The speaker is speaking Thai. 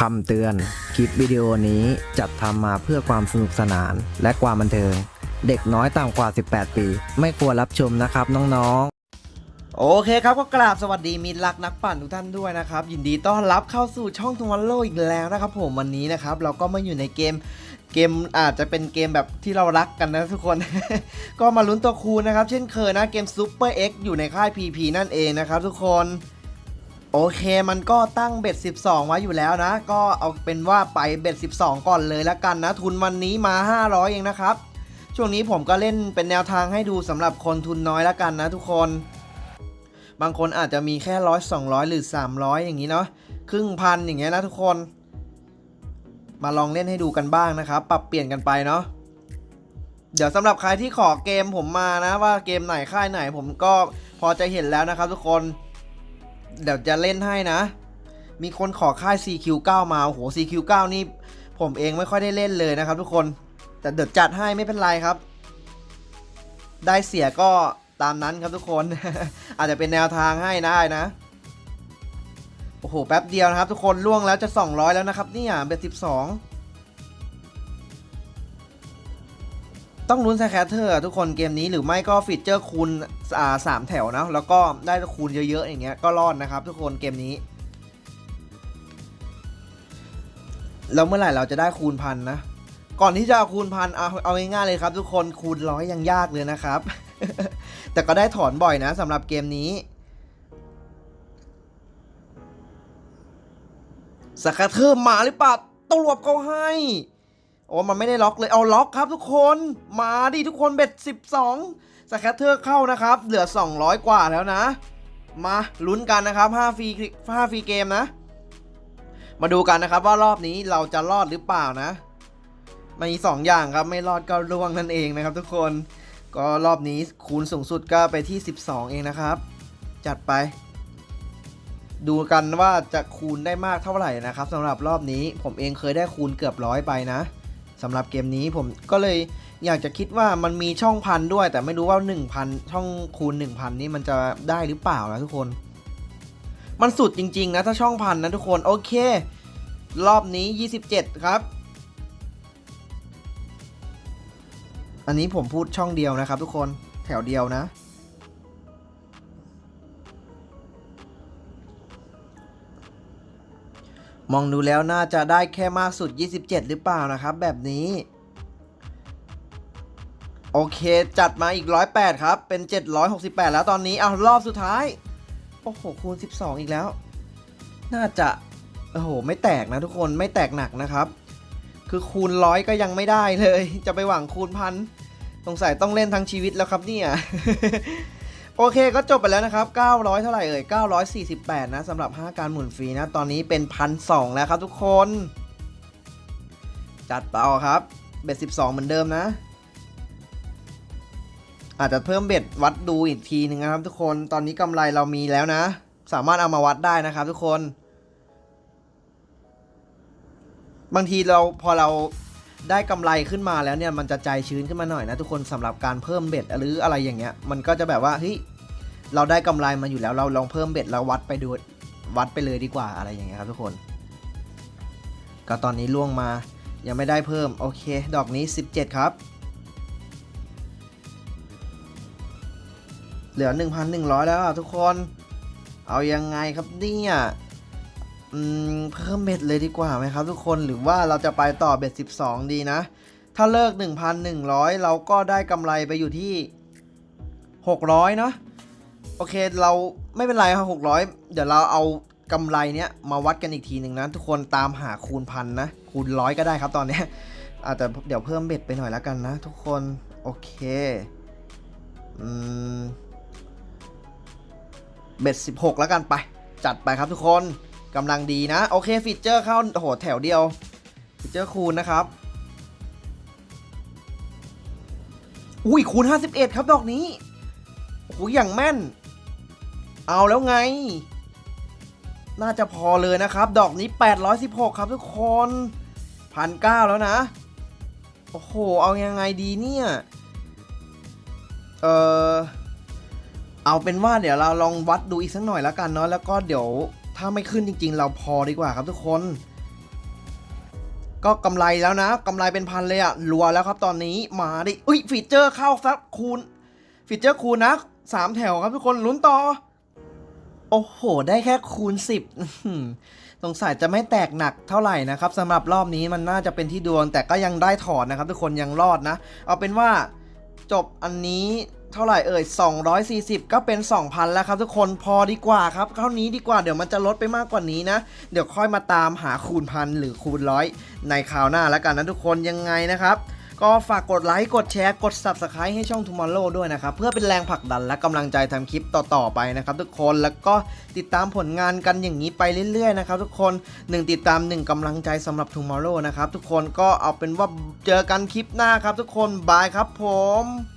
คำเตือน คลิปวิดีโอนี้จัดทำมาเพื่อความสนุกสนานและความบันเทิง เด็กน้อยต่ำกว่า 18 ปี ไม่ควรรับชมนะครับน้องๆ โอเคครับก็กราบสวัสดีมิตรรักนักปั่นทุกท่านด้วยนะครับ ยินดีต้อนรับเข้าสู่ช่องทวันโลอีกแล้วนะครับผมวันนี้นะครับ เราก็มาอยู่ในเกม เกมอาจจะเป็นเกมแบบที่เรารักกันนะทุกคน ก็มาลุ้นตัวคูณนะครับ เช่นเคยนะเกม Super X อยู่ในค่าย PP นั่นเองนะครับทุกคนโอเคมันก็ตั้งเบ็ด 12 ไว้อยู่แล้วนะ ก็เอาเป็นว่าไปเบ็ด 12 ก่อนเลยล้วกันนะ ทุนวันนี้มา 500 เองนะครับ ช่วงนี้ผมก็เล่นเป็นแนวทางให้ดูสำหรับคนทุนน้อยล้วกันนะทุกคน บางคนอาจจะมีแค่ร้อยสองร้อยหรือ 300 อย่างนี้เนาะครึ่งพันอย่างเงี้ยนะทุกคน มาลองเล่นให้ดูกันบ้างนะครับ ปรับเปลี่ยนกันไปเนาะเดี๋ยวสำหรับใครที่ขอเกมผมมานะว่าเกมไหนค่ายไหนผมก็พอจะเห็นแล้วนะครับ ทุกคน เดี๋ยวจะเล่นให้นะ มีคนขอค่าย CQ9 มาโอ้โห CQ9 นี่ผมเองไม่ค่อยได้เล่นเลยนะครับ ทุกคนแต่เดี๋ยวจัดให้ไม่เป็นไรครับ ได้เสียก็ตามนั้นครับทุกคน อาจจะเป็นแนวทางให้ได้นะ โอ้โห แป๊บเดียวนะครับ ทุกคนล่วงแล้วจะ 200 แล้วนะครับนี่อยเบ็ด12ต้องลุ้นแซคแคทเทอร์ทุกคนเกมนี้หรือไม่ก็ฟีเจอร์คูณอ่าสามแถวนะ แล้วก็ได้คูณเยอะๆอย่างเงี้ยก็รอดนะครับ ทุกคนเกมนี้แล้วเมื่อไหร่เราจะได้คูณพันนะ ก่อนที่จะเอาคูณพันเอาเอาง่ายๆเลยครับ ทุกคนคูณร้อยยังยากเลยนะครับ แต่ก็ได้ถอนบ่อยนะสำหรับเกมนี้ สกัดเทอร์มาหรือเปล่าตรวบเขาให้โอ้มันไม่ได้ล็อกเลยเอาล็อกครับทุกคนมาดิทุกคนเบ็ด 12สแคตเทอร์เข้านะครับ เหลือ 200 กว่าแล้วนะ มาลุ้นกันนะครับ5ฟรี5ฟรีเกมนะ มาดูกันนะครับว่ารอบนี้เราจะรอดหรือเปล่านะมีสองอย่างครับไม่รอดก็ร่วงนั่นเองนะครับทุกคนก็รอบนี้คูณสูงสุดก็ไปที่ 12 เองนะครับ จัดไป ดูกันว่าจะคูณได้มากเท่าไหร่นะครับสำหรับรอบนี้ผมเองเคยได้คูณเกือบร้อยไปนะสำหรับเกมนี้ผมก็เลยอยากจะคิดว่ามันมีช่องพันด้วย แต่ไม่รู้ว่า 1,000 ช่องคูณ 1,000 นี่มันจะได้หรือเปล่านะทุกคน มันสุดจริง ๆ นะ ถ้าช่องพันนะทุกคนโอเค รอบนี้ 27 ครับ อันนี้ผมพูดช่องเดียวนะครับทุกคนแถวเดียวนะ มองดูแล้วน่าจะได้แค่มากสุด 27 หรือเปล่านะครับแบบนี้ โอเคจัดมาอีก 108 ครับ เป็น 768 แล้วตอนนี้เอารอบสุดท้าย โอ้โห คูณ 12 อีกแล้ว น่าจะโอ้โห ไม่แตกนะทุกคนไม่แตกหนักนะครับ คือคูณร้อยก็ยังไม่ได้เลย จะไปหวังคูณพันสงสัยต้องเล่นทั้งชีวิตแล้วครับเนี่ย โอเคก็จบไปแล้วนะครับ 900 เท่าไหร่เอ่ย 948 นะสำหรับ 5 การหมุนฟรีนะ ตอนนี้เป็นพันสแล้วครับทุกคน จัดเปล่าครับ เบ็ด 12 เหมือนเดิมนะ อาจจะเพิ่มเบ็ดวัดดูอีกทีหนึ่งนะครับ ทุกคน ตอนนี้กำไรเรามีแล้วนะ สามารถเอามาวัดได้นะครับ ทุกคน บางทีเราพอเรา ได้กำไรขึ้นมาแล้วเนี่ยมันจะใจชื้นขึ้นมาหน่อยนะทุกคนสำหรับการเพิ่มเบ็ดหรืออะไรอย่างเงี้ยมันก็จะแบบว่าเฮ้ยเราได้กำไรมาอยู่แล้วเราลองเพิ่มเบ็ดแล้ววัดไปดูวัดไปเลยดีกว่าอะไรอย่างเงี้ยครับทุกคน ก็ตอนนี้ล่วงมายังไม่ได้เพิ่มโอเค ดอกนี้ 17 ครับ เหลือ 1,100 แล้วทุกคน เอายังไงครับเนี่ย เพิ่มเบ็ดเลยดีกว่าไหมครับทุกคนหรือว่าเราจะไปต่อเบ็ด 12 ดีนะ ถ้าเลิก 1,100 เราก็ได้กำไรไปอยู่ที่ 600 เนาะโอเคเราไม่เป็นไรครับ 600 เดี๋ยวเราเอากำไรเนี้ยมาวัดกันอีกทีหนึ่งนะทุกคนตามหาคูณพันนะ คูณร้อยก็ได้ครับตอนเนี้ยอาจจะเดี๋ยวเพิ่มเบ็ดไปหน่อยแล้วกันนะ ทุกคนโอเคอืมเบ็ด16 แล้วกันไป จัดไปครับทุกคน กำลังดีนะ โอเคฟีเจอร์เข้าโอ้โหแถวเดียวฟีเจอร์คูณนะครับ อุ้ยคูณ 51 ครับดอกนี้โอ้โหอย่างแม่น เอาแล้วไง น่าจะพอเลยนะครับ ดอกนี้ 816 ครับทุกคนพันเก้าแล้วนะ โอ้โห เอายังไงดีเนี่ย เออเอาเป็นว่าเดี๋ยวเราลองวัดดูอีกสักหน่อยแล้วกันเนาะแล้วก็เดี๋ยว ถ้าไม่ขึ้นจริง ๆ เราพอดีกว่าครับทุกคน ก็กำไรแล้วนะกำไรเป็นพันเลยอะรัวแล้วครับตอนนี้มาดิอุ้ยฟีเจอร์เข้าซับคูณฟีเจอร์คูณนะสามแถวครับทุกคนลุ้นต่อ โอ้โห ได้แค่คูณ10อื้อหือสงสัยจะไม่แตกหนักเท่าไหร่นะครับสำหรับรอบนี้มันน่าจะเป็นที่ดวงแต่ก็ยังได้ถอดนะครับ ทุกคนยังรอดนะ เอาเป็นว่า จบอันนี้เท่าไหร่เอ่ย 240 ก็เป็น 2,000 แล้วครับทุกคนพอดีกว่าครับเท่านี้ดีกว่าเดี๋ยวมันจะลดไปมากกว่านี้นะ เดี๋ยวค่อยมาตามหาคูณพันหรือคูณร้อยในคราวหน้าแล้วกันนะทุกคนยังไงนะครับ ก็ฝากกดไลค์กดแชร์กด Subscribe ให้ช่อง Tomorrow ด้วยนะครับ เพื่อเป็นแรงผลักดันและกำลังใจทำคลิปต่อ ๆ ไปนะครับทุกคนแล้วก็ติดตามผลงานกันอย่างนี้ไปเรื่อย ๆ นะครับทุกคน 1 ติดตาม 1กำลังใจสำหรับ Tomorrow นะครับทุกคนก็เอาเป็นว่าเจอกันคลิปหน้าครับทุกคนบายครับผม